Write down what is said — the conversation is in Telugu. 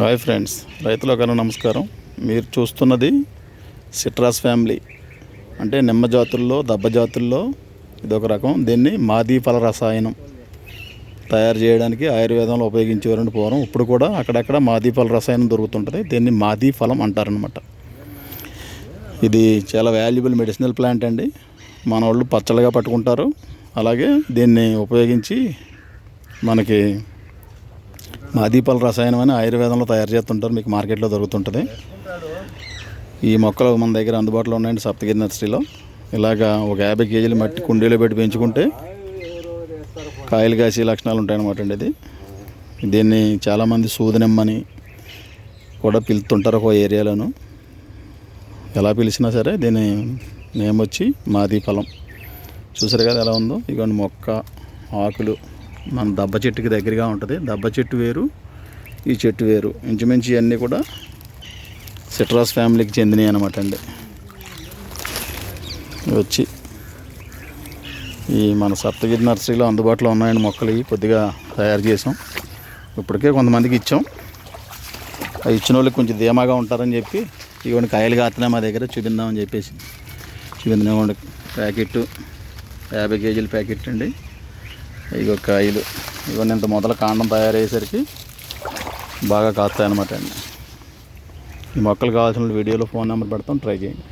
హాయ్ ఫ్రెండ్స్ రైతులకన్నా నమస్కారం. మీరు చూస్తున్నది సిట్రాస్ ఫ్యామిలీ. అంటే నిమ్మ జాతుల్లో దబ్బ జాతుల్లో ఇదొక రకం. దీన్ని మాదీ ఫల రసాయనం తయారు చేయడానికి ఆయుర్వేదంలో ఉపయోగించేవారండి పూర్వం. ఇప్పుడు కూడా అక్కడక్కడ మాది ఫల రసాయనం దొరుకుతుంటుంది. దీన్ని మాదీ ఫలం అంటారనమాట ఇది చాలా వాల్యుబుల్ మెడిసినల్ ప్లాంట్ అండి. మన వాళ్ళు పచ్చళ్ళగా పట్టుకుంటారు. అలాగే దీన్ని ఉపయోగించి మనకి మాదీపాల రసాయనం అని ఆయుర్వేదంలో తయారు చేస్తుంటారు మీకు మార్కెట్లో దొరుకుతుంటుంది. ఈ మొక్కలు మన దగ్గర అందుబాటులో ఉన్నాయండి సప్తగిరి నర్సరీలో. ఇలాగా ఒక యాభై కేజీలు మట్టి కుండీలో పెట్టి పెంచుకుంటే కాయలు కాసే లక్షణాలు ఉంటాయన్నమాట అండి ఇది. దీన్ని చాలామంది సూదనమ్మని కూడా పిలుతుంటారు ఒక ఏరియాలోను. ఎలా పిలిచినా సరే దీని నేమ్ వచ్చి మాది ఫలం. చూసారు కదా ఎలా ఉందో? ఇగోండి మొక్క ఆకులు. మన దబ్బ చెట్టుకి దగ్గరగా ఉంటుంది. దబ్బ చెట్టు వేరు ఈ చెట్టు వేరు. ఇంచుమించు ఇవన్నీ కూడా సిట్రాస్ ఫ్యామిలీకి చెందినవి అనమాట అండి. వచ్చి ఈ మన సప్తగిరి నర్సరీలో అందుబాటులో ఉన్నాయండి మొక్కలు. ఇవి కొద్దిగా తయారు చేసాం. ఇప్పటికే కొంతమందికి ఇచ్చాం. అవి ఇచ్చిన వాళ్ళకి కొంచెం ధీమాగా ఉంటారని చెప్పి ఇవన్నీ కాయలు కాస్తున్నాయి మా దగ్గర చూపిందామని చెప్పేసి చూపిందామండి ప్యాకెట్ యాభై కేజీల ప్యాకెట్ అండి. ఇగో కాయలు. ఇవన్నీ ఇంత మొదల కాండం తయారయ్యేసరికి బాగా కాస్తాయి అన్నమాట అండి ఈ మొక్కలు కావాల్సిన వీడియోలో ఫోన్ నెంబర్ పెడతాం ట్రై చేయండి.